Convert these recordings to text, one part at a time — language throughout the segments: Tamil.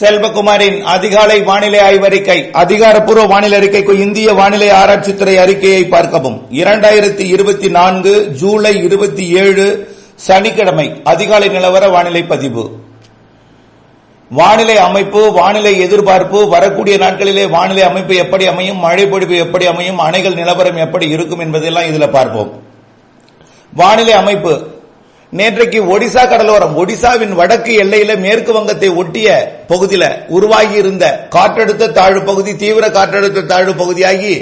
செல்வகுமாரின் அதிகாலை வானிலை ஆய்வறிக்கை அதிகாரப்பூர்வ வானிலை அறிக்கைக்கு இந்திய வானிலை ஆராய்ச்சித்துறை அறிக்கையை பார்க்கவும். இரண்டாயிரத்தி இருபத்தி நான்கு ஜூலை இருபத்தி ஏழு சனிக்கிழமை அதிகாலை நிலவர வானிலை பதிவு. வானிலை அமைப்பு வானிலை எதிர்பார்ப்பு வரக்கூடிய நாட்களிலே வானிலை அமைப்பு எப்படி அமையும் மழை பொழிவு எப்படி அமையும் அணைகள் நிலவரம் எப்படி இருக்கும் என்பதெல்லாம் இதில் பார்ப்போம். வானிலை அமைப்பு நேற்றைக்கு ஒடிசா கடலோரம் ஒடிசாவின் வடக்கு எல்லையில மேற்கு வங்கத்தை ஒட்டிய பகுதியில உருவாகி இருந்த காற்றழுத்த தாழ்வு பகுதி தீவிர காற்றழுத்த தாழ்வு பகுதியாகி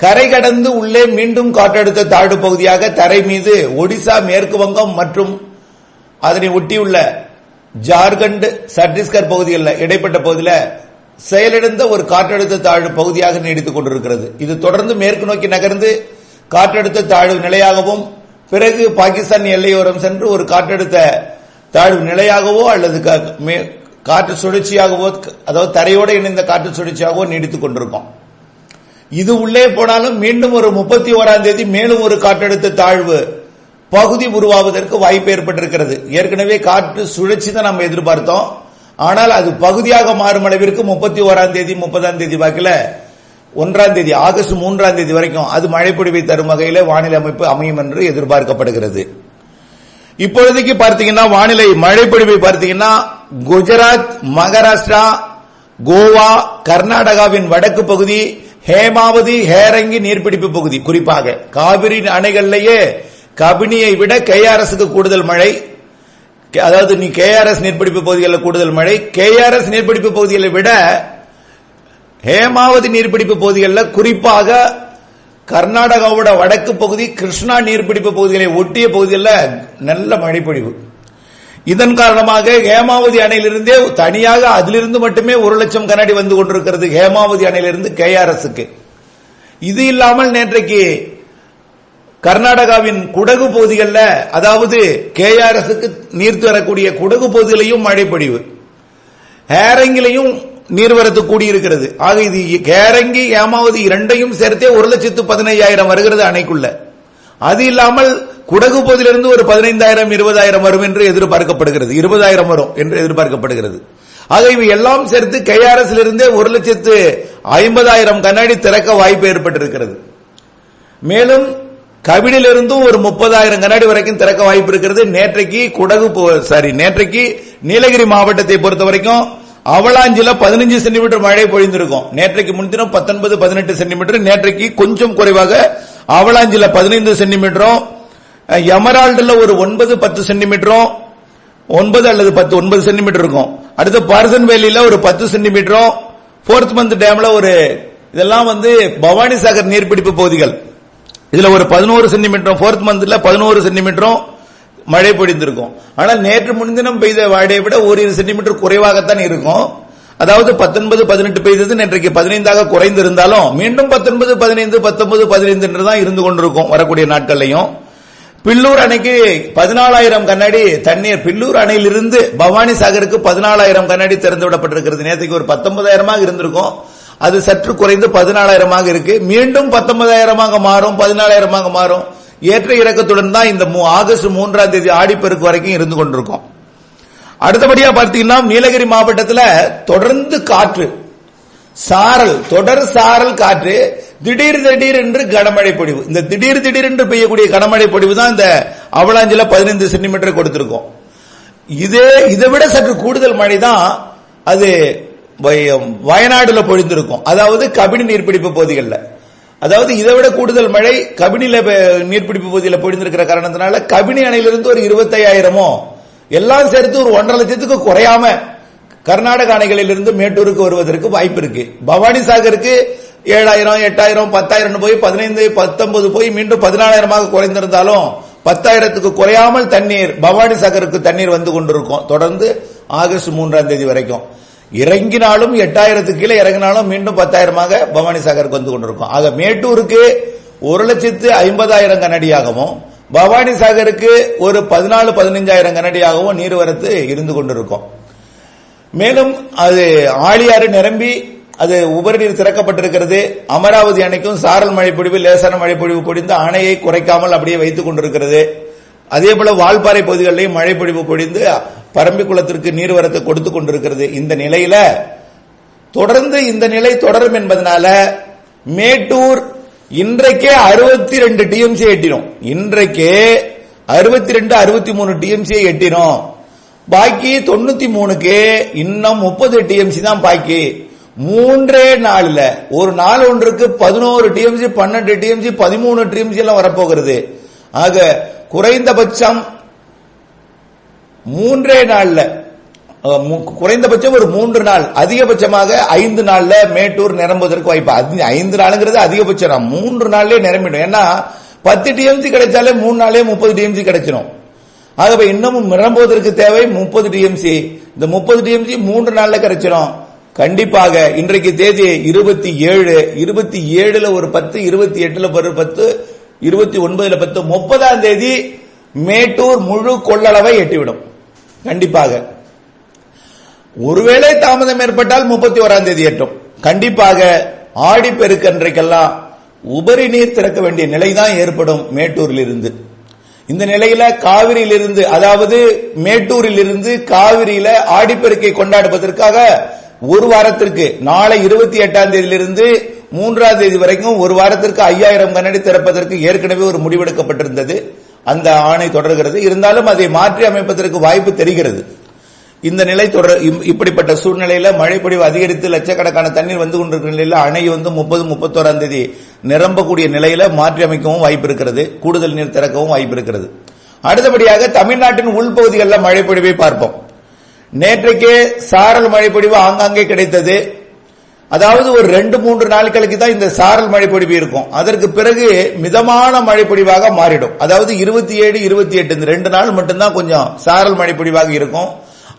கரை கடந்து உள்ளே மீண்டும் காற்றழுத்த தாழ்வு பகுதியாக தரை மீது ஒடிசா மேற்கு வங்கம் மற்றும் அதனை ஒட்டியுள்ள ஜார்க்கண்ட் சத்தீஸ்கர் பகுதிகளில் இடைப்பட்ட பகுதியில் செயலிழந்த ஒரு காற்றழுத்த தாழ்வு பகுதியாக நீடித்துக் கொண்டிருக்கிறது. இது தொடர்ந்து மேற்கு நோக்கி நகர்ந்து காற்றழுத்த தாழ்வு நிலையாகவும் பிறகு பாகிஸ்தான் எல்லையோரம் சென்று ஒரு காற்றழுத்த தாழ்வு நிலையாகவோ அல்லது கா- மே- காற்று சுழற்சியாகவோ அதாவது தரையோடு இணைந்த காற்று சுழற்சியாகவோ நீடித்துக் கொண்டிருக்கும். இது உள்ளே போனாலும் மீண்டும் ஒரு முப்பத்தி ஓராம் தேதி மேலும் ஒரு காற்றழுத்த தாழ்வு பகுதி உருவாவதற்கு வாய்ப்பு ஏற்பட்டிருக்கிறது. ஏற்கனவே காற்று சுழற்சி தான் நம்ம எதிர்பார்த்தோம். ஆனால் அது பகுதியாக மாறும் அளவிற்கு முப்பத்தி ஓராம் தேதி முப்பதாம் தேதி வாக்கில் ஒன்றாம் தேதி ஆகஸ்ட் மூன்றாம் தேதி வரைக்கும் அது மழைப்பொழிவை தரும் வகையில் வானிலை அமைப்பு அமையும் என்று எதிர்பார்க்கப்படுகிறது. இப்பொழுதைக்கு பார்த்தீங்கன்னா வானிலை மழைப்பொழிவை பார்த்தீங்கன்னா குஜராத் மகாராஷ்டிரா கோவா கர்நாடகாவின் வடக்கு பகுதி ஹேமாவதி ஹேரங்கி நீர்பிடிப்பு பகுதி. குறிப்பாக காவிரி அணைகள்லேயே கபினியை விட கேஆர்எஸ்க்கு கூடுதல் மழை அதாவது நீ கேஆர்எஸ் நீர்பிடிப்பு பகுதிகளில் கூடுதல் மழை கேஆர்எஸ் நீர்பிடிப்பு பகுதிகளை விட ஹேமாவதி நீர்பிடிப்பு பகுதிகளில் குறிப்பாக கர்நாடகாவோட வடக்கு பகுதி கிருஷ்ணா நீர்பிடிப்பு பகுதிகளை ஒட்டிய பகுதிகளில் நல்ல மழைப்பொழிவு. இதன் காரணமாக ஹேமாவதி அணையிலிருந்தே தனியாக அதிலிருந்து மட்டுமே ஒரு லட்சம் கண்ணாடி வந்து கொண்டிருக்கிறது ஹேமாவதி அணையிலிருந்து கேஆர்எஸ்க்கு. இது இல்லாமல் நேற்றைக்கு கர்நாடகாவின் குடகு பகுதிகளில் அதாவது கேஆர்எஸ்க்கு நீர்த்து வரக்கூடிய குடகு பகுதியிலையும் மழைப்பொழிவு. ஹேரங்கிலையும் நீர்வரத்து கூடியிருக்கிறது. ஆக இது கேரங்கி ஏமாவதி இரண்டையும் சேர்த்தே ஒரு லட்சத்து பதினைஞ்சாயிரம் வருகிறது அணைக்குள்ள. அது இல்லாமல் குடகு பகுதியிலிருந்து ஒரு பதினைந்தாயிரம் இருபதாயிரம் வரும் என்று எதிர்பார்க்கப்படுகிறது. இருபதாயிரம் வரும் என்று எதிர்பார்க்கப்படுகிறது. ஆக இவை எல்லாம் சேர்த்து கேஆர்எஸ் இருந்தே ஒரு லட்சத்து ஐம்பதாயிரம் கண்ணாடி திறக்க வாய்ப்பு ஏற்பட்டிருக்கிறது. மேலும் கவிடிலிருந்தும் ஒரு முப்பதாயிரம் கண்ணாடி வரைக்கும் திறக்க வாய்ப்பு இருக்கிறது. நேற்றைக்கு குடகு போ- சாரி நேற்றைக்கு நீலகிரி மாவட்டத்தை பொறுத்த வரைக்கும் அவலாஞ்சில பதினஞ்சு சென்டிமீட்டர் மழை பொழிந்திருக்கும். நேற்றைக்கு முன்தினம் பத்தொன்பது பதினெட்டு சென்டிமீட்டர். நேற்றைக்கு கொஞ்சம் குறைவாக அவலாஞ்சில பதினைந்து சென்டிமீட்டரும் எமரால்டுல ஒரு ஒன்பது பத்து சென்டிமீட்டரும் ஒன்பது அல்லது பத்து ஒன்பது சென்டிமீட்டர் இருக்கும். அடுத்து பார்சன் வேலியில ஒரு பத்து சென்டிமீட்டரும் போர்த் மந்த் டேம்ல ஒரு இதெல்லாம் வந்து பவானி சாகர் நீர்பிடிப்பு பகுதிகள். இதுல ஒரு பதினோரு சென்டிமீட்டரும் போர்த் மந்த்ல பதினோரு சென்டிமீட்டரும் மழை பொழிந்திருக்கும். ஆனால் நேற்று முன்தினம் பெய்த மழையை விட ஓரிரு சென்டிமீட்டர் குறைவாகத்தான் இருக்கும். அதாவது பத்தொன்பது பதினெட்டு பெய்தது நேற்றைக்கு பதினைந்தாக குறைந்திருந்தாலும் மீண்டும் பத்தொன்பது பதினைந்து பத்தொன்பது பதினைந்து என்று தான் இருந்து கொண்டிருக்கும் வரக்கூடிய நாட்கள்லையும். பில்லூர் அணைக்கு பதினாலாயிரம் கண்ணாடி தண்ணீர் பில்லூர் அணையிலிருந்து பவானி சாகருக்கு பதினாலாயிரம் கண்ணாடி திறந்து விடப்பட்டிருக்கிறது. நேற்றுக்கு ஒரு பத்தொன்பதாயிரமாக இருந்திருக்கும். அது சற்று குறைந்து பதினாலாயிரமாக இருக்கு. மீண்டும் பத்தொன்பதாயிரமாக மாறும் பதினாலாயிரமாக மாறும். ஏற்ற இறக்கத்துடன் தான் இந்த மூ- ஆகஸ்ட் மூன்றாம் தேதி ஆடிப்பெருக்கு வரைக்கும் இருந்து கொண்டிருக்கும். அடுத்தபடியா பார்த்தீங்கன்னா நீலகிரி மாவட்டத்தில் தொடர்ந்து காற்று சாரல் தொடர் சாரல் காற்று திடீர் திடீர் என்று கனமழை பொழிவு. இந்த திடீர் திடீர் என்று பெய்யக்கூடிய கனமழை பொழிவு தான் இந்த அவலாஞ்சில பதினைந்து சென்டிமீட்டர் கொடுத்திருக்கோம். இதே இதை விட சற்று கூடுதல் மழை தான் அது வயநாடுல பொழிந்திருக்கும். அதாவது கபினி நீர்பிடிப்பு பகுதிகளில். அதாவது இதை விட கூடுதல் மழை கபினில நீர்பிடிப்பு பகுதியில் பொழிந்திருக்கிற காரணத்தினால கபினி அணையிலிருந்து ஒரு இருபத்தையாயிரமோ எல்லாம் சேர்த்து ஒரு ஒன்றரை லட்சத்துக்கு குறையாம கர்நாடக அணைகளிலிருந்து மேட்டூருக்கு வருவதற்கு வாய்ப்பு இருக்கு. பவானி சாகருக்கு ஏழாயிரம் எட்டாயிரம் பத்தாயிரம் போய் பதினைந்து பத்தொன்பது போய் மீண்டும் பதினாலாயிரமாக குறைந்திருந்தாலும் பத்தாயிரத்துக்கு குறையாமல் தண்ணீர் பவானி சாகருக்கு தண்ணீர் வந்து கொண்டிருக்கும். தொடர்ந்து ஆகஸ்ட் மூன்றாம் தேதி வரைக்கும். இறங்கினாலும் எட்டாயிரத்துக்கு கீழே இறங்கினாலும் மீண்டும் பத்தாயிரமாக பவானி சாகருக்கு வந்து கொண்டிருக்கும். ஆக மேட்டூருக்கு ஒரு லட்சத்து ஐம்பதாயிரம் கனடியாகவும் பவானி சாகருக்கு ஒரு பதினாலு பதினஞ்சாயிரம் கனடியாகவும் நீர்வரத்து இருந்து கொண்டிருக்கும். மேலும் அது ஆழியாறு நிரம்பி அது உபரிநீர் திறக்கப்பட்டிருக்கிறது. அமராவதி அணைக்கும் சாரல் மழைப்பொழிவு லேசான மழைப்பொழிவு பொழிவு பொழிந்து அணையை குறைக்காமல் அப்படியே வைத்துக் கொண்டிருக்கிறது. அதே போல வால்பாறை பகுதிகளிலேயும் மழைப்பொழிவு பொழிந்து பரம்பி குளத்திற்கு நீர்வரத்தை கொடுத்து கொண்டிருக்கிறது. இந்த நிலையில தொடர்ந்து இந்த நிலை தொடரும் என்பதனால மேட்டூர் இன்றைக்கே அறுபத்தி ரெண்டு டிஎம்சி எட்டினோம். இன்றைக்கே அறுபத்தி ரெண்டு அறுபத்தி மூணு டிஎம்சி எட்டினோம். பாக்கி தொண்ணூத்தி மூணுக்கு இன்னும் முப்பது டிஎம்சி தான் பாக்கி. மூன்றே நாள்ல ஒரு நாள் ஒன்றுக்கு பதினோரு டிஎம்சி பன்னெண்டு டிஎம்சி பதிமூணு டிஎம்சி எல்லாம் வரப்போகிறது. ஆக குறைந்தபட்சம் மூன்றே நாள்ல குறைந்தபட்சம் ஒரு மூன்று நாள் அதிகபட்சமாக ஐந்து நாள்ல மேட்டூர் நிரம்புவதற்கு வாய்ப்பு. ஐந்து நாளுங்கிறது அதிகபட்சம். மூன்று நாள்லயே நிரம்பிடும். ஏன்னா பத்து டிஎம்சி கிடைச்சாலே மூணு நாளே முப்பது டிஎம்சி கிடைச்சிடும் ஆகவே இன்னமும் நிரம்புவதற்கு தேவை முப்பது டிஎம்சி இந்த முப்பது டிஎம்சி மூன்று நாள்ல கிடைச்சிடும் கண்டிப்பாக இன்றைக்கு தேதி இருபத்தி ஏழு இருபத்தி ஏழுல ஒரு பத்து இருபத்தி எட்டுல ஒரு பத்து இருபத்தி ஒன்பதுல பத்து முப்பதாம் தேதி மேட்டூர் முழு கொள்ளளவை எட்டிவிடும். கண்டிப்பாக. ஒருவேளை தாமதம் ஏற்பட்டால் முப்பத்தி ஓராம் தேதி எட்டும். கண்டிப்பாக ஆடி பெருக்கன்றைக்கெல்லாம் உபரி நீர் திறக்க வேண்டிய நிலைதான் ஏற்படும் மேட்டூரில் இருந்து இந்த நிலையில காவிரியிலிருந்து அதாவது மேட்டூரில் இருந்து காவிரியில ஆடிப்பெருக்கை கொண்டாடுவதற்காக ஒரு வாரத்திற்கு நாளை இருபத்தி எட்டாம் தேதியிலிருந்து மூன்றாம் தேதி வரைக்கும் ஒரு வாரத்திற்கு ஐயாயிரம் கண்ணடி திறப்பதற்கு ஏற்கனவே ஒரு முடிவெடுக்கப்பட்டிருந்தது. அந்த ஆணை தொடர்கிறது. இருந்தாலும் அதை மாற்றி அமைப்பதற்கு வாய்ப்பு தெரிகிறது. இந்த நிலை தொடர் இப்படிப்பட்ட சூழ்நிலையில மழைப்பொழிவு அதிகரித்து லட்சக்கணக்கான தண்ணீர் வந்து கொண்டிருக்கிற நிலையில அணை வந்து முப்பது முப்பத்தோராம் தேதி நிரம்பக்கூடிய நிலையில மாற்றி அமைக்கவும் வாய்ப்பு இருக்கிறது. கூடுதல் நீர் திறக்கவும் வாய்ப்பு இருக்கிறது. அடுத்தபடியாக தமிழ்நாட்டின் உள்பகுதிகளில் மழைப்பொழிவை பார்ப்போம். நேற்றைக்கே சாரல் மழைப்பொழிவு ஆங்காங்கே கிடைத்தது. அதாவது ஒரு ரெண்டு மூன்று நாட்களுக்கு தான் இந்த சாரல் மழைப்பொழிவு இருக்கும். அதற்கு பிறகு மிதமான மழைப்பொழிவாக மாறிடும். அதாவது இருபத்தி ஏழு இருபத்தி எட்டு இந்த ரெண்டு நாள் மட்டும்தான் கொஞ்சம் சாரல் மழைப்பொழிவாக இருக்கும்.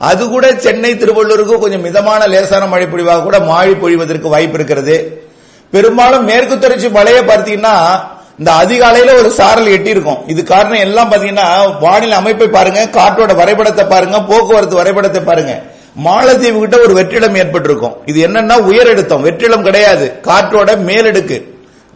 அது கூட சென்னை திருவள்ளூருக்கு கொஞ்சம் மிதமான லேசான மழைப்பொழிவாக கூட மாறி பொழிவதற்கு வாய்ப்பு இருக்கிறது. பெரும்பாலும் மேற்கு தொடர்ச்சி மழையை பார்த்தீங்கன்னா இந்த அதிகாலையில ஒரு சாரல் எட்டி இருக்கும் இது காரணம் எல்லாம் பாத்தீங்கன்னா வானிலை அமைப்பை பாருங்க காற்றோட வரைபடத்தை பாருங்க போக்குவரத்து வரைபடத்தை பாருங்க. மாலத்தீவு கிட்ட ஒரு வெற்றிடம் ஏற்பட்டிருக்கும். இது என்னன்னா உயரெடுத்தம் வெற்றிடம் கிடையாது. காற்றோட மேலடுக்கு.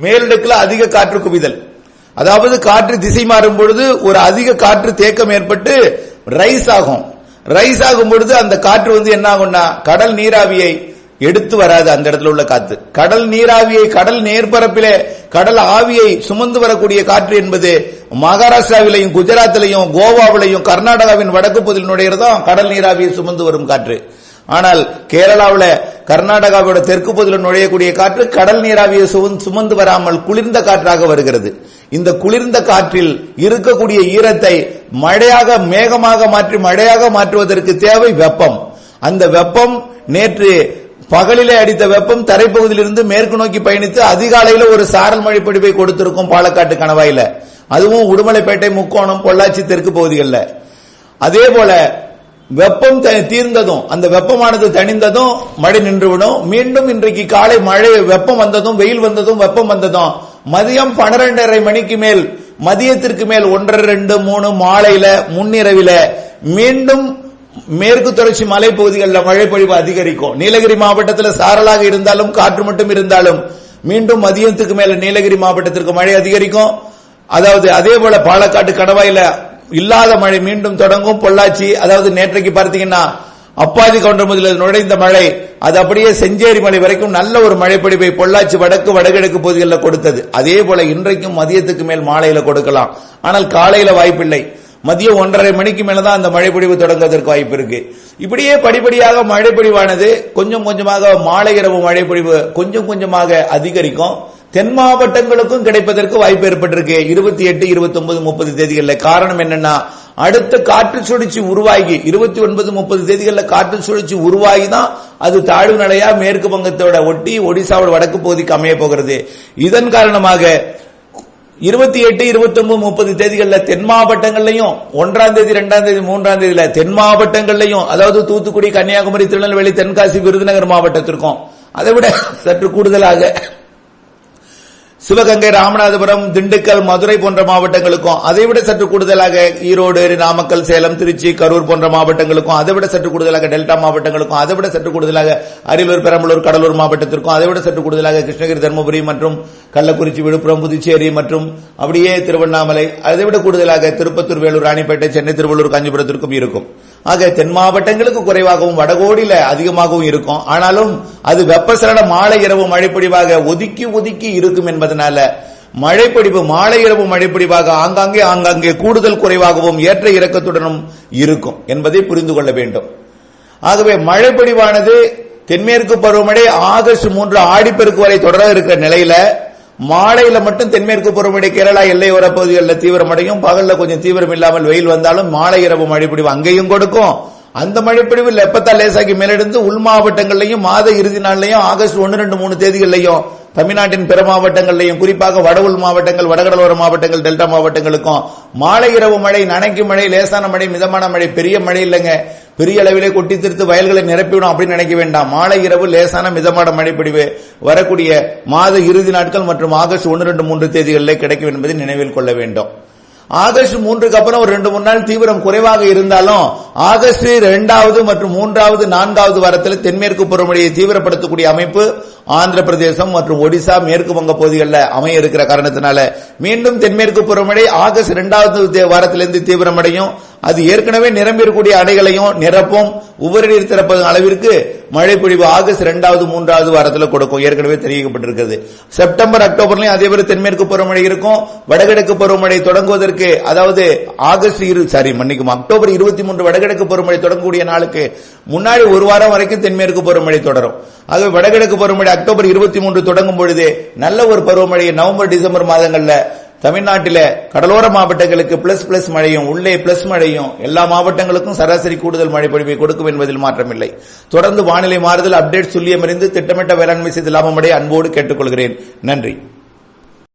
மேலடுக்குல அதிக காற்று குவிதல். அதாவது காற்று திசை மாறும் பொழுது ஒரு அதிக காற்று தேக்கம் ஏற்பட்டு ரைஸ் ஆகும். ரைஸ் ஆகும் பொழுது அந்த காற்று வந்து என்ன ஆகும்னா கடல் நீராவியை எடுத்து வராது அந்த இடத்துல உள்ள காத்து. கடல் நீராவியை கடல் நேர்பரப்பிலே கடல் ஆவியை சுமந்து வரக்கூடிய காற்று என்பது மகாராஷ்டிராவிலையும் குஜராத்திலையும் கோவாவிலையும் கர்நாடகாவின் வடக்கு பகுதியில் நுழையிறதும் கடல் நீராவியை சுமந்து வரும் காற்று. ஆனால் கேரளாவில் கர்நாடகாவோட தெற்கு பகுதியில் நுழையக்கூடிய காற்று கடல் நீராவியை சுமந்து- சுமந்து வராமல் குளிர்ந்த காற்றாக வருகிறது. இந்த குளிர்ந்த காற்றில் இருக்கக்கூடிய ஈரத்தை மழையாக மேகமாக மாற்றி மழையாக மாற்றுவதற்கு தேவை வெப்பம். அந்த வெப்பம் நேற்று பகலிலே அடித்த வெப்பம் தரைப்பகுதியிலிருந்து மேற்கு நோக்கி பயணித்து அதிகாலையில் ஒரு சாரல் மழை பிடிப்பை கொடுத்திருக்கும் பாலக்காட்டு கணவாயில. அதுவும் உடுமலைப்பேட்டை முக்கோணம் பொள்ளாச்சி தெற்கு பகுதிகளில். அதே போல வெப்பம் தீர்ந்ததும் அந்த வெப்பமானது தணிந்ததும் மழை நின்றுவிடும். மீண்டும் இன்றைக்கு காலை மழை வெப்பம் வந்ததும் வெயில் வந்ததும் வெப்பம் வந்ததும். மதியம் பன்னிரண்டரை மணிக்கு மேல் மதியத்திற்கு மேல் ஒன்றரை ரெண்டு மூணு மாலையில முன்னிரவில மீண்டும் மேற்கு தொடர்ச்சி மலைப்பகுதிகளில் மழைப்பொழிவு அதிகரிக்கும். நீலகிரி மாவட்டத்தில் சாரலாக இருந்தாலும் காற்று மட்டும் இருந்தாலும் மீண்டும் மதியத்துக்கு மேல நீலகிரி மாவட்டத்திற்கு மழை அதிகரிக்கும். அதாவது அதே போல பாலக்காட்டு கடவாயில இல்லாத மழை மீண்டும் தொடங்கும். பொள்ளாச்சி அதாவது நேற்றைக்கு பார்த்தீங்கன்னா அப்பாதி கவுண்டர் நுழைந்த மழை அது அப்படியே செஞ்சேரி மலை வரைக்கும் நல்ல ஒரு மழைப்பொழிவை பொள்ளாச்சி வடக்கு வடகிழக்கு பகுதிகளில் கொடுத்தது. அதே போல இன்றைக்கும் மதியத்துக்கு மேல் மாலையில கொடுக்கலாம். ஆனால் காலையில வாய்ப்பில்லை. மதியம் ஒன்றரை மணிக்கு மேலதான் அந்த மழைப்பொழிவு தொடங்குவதற்கு வாய்ப்பு இருக்கு. இப்படியே படிப்படியாக மழைப்பொழிவானது கொஞ்சம் கொஞ்சமாக மாலை இரவு மழைப்பொழிவு கொஞ்சம் கொஞ்சமாக அதிகரிக்கும். தென் மாவட்டங்களுக்கும் கிடைப்பதற்கு வாய்ப்பு ஏற்பட்டிருக்கு. இருபத்தி எட்டு இருபத்தி ஒன்பது முப்பது தேதிகளில். காரணம் என்னன்னா அடுத்த காற்று சுழற்சி உருவாகி இருபத்தி ஒன்பது முப்பது தேதிகளில் காற்று சுழற்சி உருவாகி தான் அது தாழ்வு நிலையா மேற்கு வங்கத்தோட ஒட்டி ஒடிசாவோட வடக்கு பகுதிக்கு அமைய போகிறது. இதன் காரணமாக இருபத்தி எட்டு இருபத்தி ஒன்பது முப்பது தேதிகளில் தென் மாவட்டங்கள்லையும் ஒன்றாம் தேதி ரெண்டாம் தேதி மூன்றாம் தேதியில தென் மாவட்டங்கள்லையும் அதாவது தூத்துக்குடி கன்னியாகுமரி திருநெல்வேலி தென்காசி விருதுநகர் மாவட்டத்திற்கும். அதை விட சற்று கூடுதலாக சிவகங்கை ராமநாதபுரம் திண்டுக்கல் மதுரை போன்ற மாவட்டங்களுக்கும் அதைவிட சற்று கூடுதலாக ஈரோடு நாமக்கல் சேலம் திருச்சி கரூர் போன்ற மாவட்டங்களுக்கும் அதை விட சற்று கூடுதலாக டெல்டா மாவட்டங்களுக்கும் அதைவிட சற்று கூடுதலாக அரியலூர் பெரம்பலூர் கடலூர் மாவட்டத்திற்கும் அதைவிட சற்று கூடுதலாக கிருஷ்ணகிரி தருமபுரி மற்றும் கள்ளக்குறிச்சி விழுப்புரம் புதுச்சேரி மற்றும் அப்படியே திருவண்ணாமலை அதை விட கூடுதலாக திருப்பத்தூர் வேலூர் ராணிப்பேட்டை சென்னை திருவள்ளூர் காஞ்சிபுரத்திற்கும் இருக்கும். ஆக தென் மாவட்டங்களுக்கு குறைவாகவும் வடகோடியில அதிகமாகவும் இருக்கும். ஆனாலும் அது வெப்பசலன மாலை இரவு மழைப்பொழிவாக ஒதுக்கி ஒதுக்கி இருக்கும் என்பதனால மழைப்பொழிவு மாலை இரவு மழைப்பொழிவாக ஆங்காங்கே ஆங்காங்கே கூடுதல் குறைவாகவும் ஏற்ற இறக்கத்துடனும் இருக்கும் என்பதை புரிந்து கொள்ள வேண்டும். ஆகவே மழைப்பொழிவானது தென்மேற்கு பருவமழை ஆகஸ்ட் மூன்று ஆடிப்பெருக்கு வரை தொடர இருக்கிற நிலையில மாலையில மட்டும் தென்மேற்கு புறமுடைய கேரளா எல்லையோர பகுதிகளில் தீவிரமடையும் பகல்ல கொஞ்சம் தீவிரம் இல்லாமல் வெயில் வந்தாலும் மாலை இரவு மழைப்பொழிவு அங்கேயும் கொடுக்கும். அந்த மழைப்பொழிவு லெப்பத்தா லேசாக்கி மேலெடுத்து உள் மாவட்டங்கள்லையும் மாத இறுதி நாள்லையும் ஆகஸ்ட் ஒன்று ரெண்டு மூணு தேதிகள்லையும் தமிழ்நாட்டின் பிற மாவட்டங்கள்லையும் குறிப்பாக வட உள் மாவட்டங்கள் வடகடலோர மாவட்டங்கள் டெல்டா மாவட்டங்களுக்கும் மாலை இரவு மழை நனைக்கும் மழை லேசான மழை மிதமான மழை பெரிய மழை இல்லைங்க. பெரிய அளவிலே கொட்டி திருத்து வயல்களை நிரப்பிவிடும் அப்படின்னு நினைக்க வேண்டாம். மாலை இரவு லேசான மிதமான மழைப்பிடிவு வரக்கூடிய மாத இறுதி நாட்கள் மற்றும் ஆகஸ்ட் ஒன்று ரெண்டு மூன்று தேதிகளில் கிடைக்கும் என்பதை நினைவில் கொள்ள வேண்டும். ஆகஸ்ட் மூன்றுக்கு அப்புறம் ஒரு ரெண்டு மூணு நாள் தீவிரம் குறைவாக இருந்தாலும் ஆகஸ்ட் இரண்டாவது மற்றும் மூன்றாவது நான்காவது வாரத்தில் தென்மேற்கு பருவமழையை தீவிரப்படுத்தக்கூடிய அமைப்பு ஆந்திர பிரதேசம் மற்றும் ஒடிசா மேற்கு வங்க பகுதிகளில் அமைய இருக்கிற காரணத்தினால மீண்டும் தென்மேற்கு பருவமழை ஆகஸ்ட் இரண்டாவது வாரத்திலிருந்து தீவிரமடையும். அது ஏற்கனவே நிரம்பியிருக்கூடிய அடைகளையும் நிரப்பும் உபரிநீர் திறப்பது அளவிற்கு மழை பொழிவு ஆகஸ்ட் இரண்டாவது மூன்றாவது வாரத்தில் கொடுக்கும். ஏற்கனவே தெரிவிக்கப்பட்டிருக்கிறது. செப்டம்பர் அக்டோபர்லயும் அதே போல தென்மேற்கு பருவமழை இருக்கும். வடகிழக்கு பருவமழை தொடங்குவதற்கு அதாவது ஆகஸ்ட் இரு சாரி மன்னிக்கும் அக்டோபர் இருபத்தி மூன்று வடகிழக்கு பருவமழை தொடங்கக்கூடிய நாளுக்கு முன்னாடி ஒரு வாரம் வரைக்கும் தென்மேற்கு பருவமழை தொடரும். ஆகவே வடகிழக்கு பருவமழை அக்டோபர் இருபத்தி மூன்று தொடங்கும் பொழுது நல்ல ஒரு பருவமழை நவம்பர் டிசம்பர் மாதங்களில் தமிழ்நாட்டில கடலோர மாவட்டங்களுக்கு பிளஸ் பிளஸ் மழையும் உள்ளே பிளஸ் மழையும் எல்லா மாவட்டங்களுக்கும் சராசரி கூடுதல் மழை பொழிவை கொடுக்கும் என்பதில் மாற்றமில்லை. தொடர்ந்து வானிலை மாறுதல் அப்டேட் சொல்லியமறிந்து திட்டமிட்ட வேளாண்மை செய்து லாபமடைய அன்போடு கேட்டுக்கொள்கிறேன். நன்றி.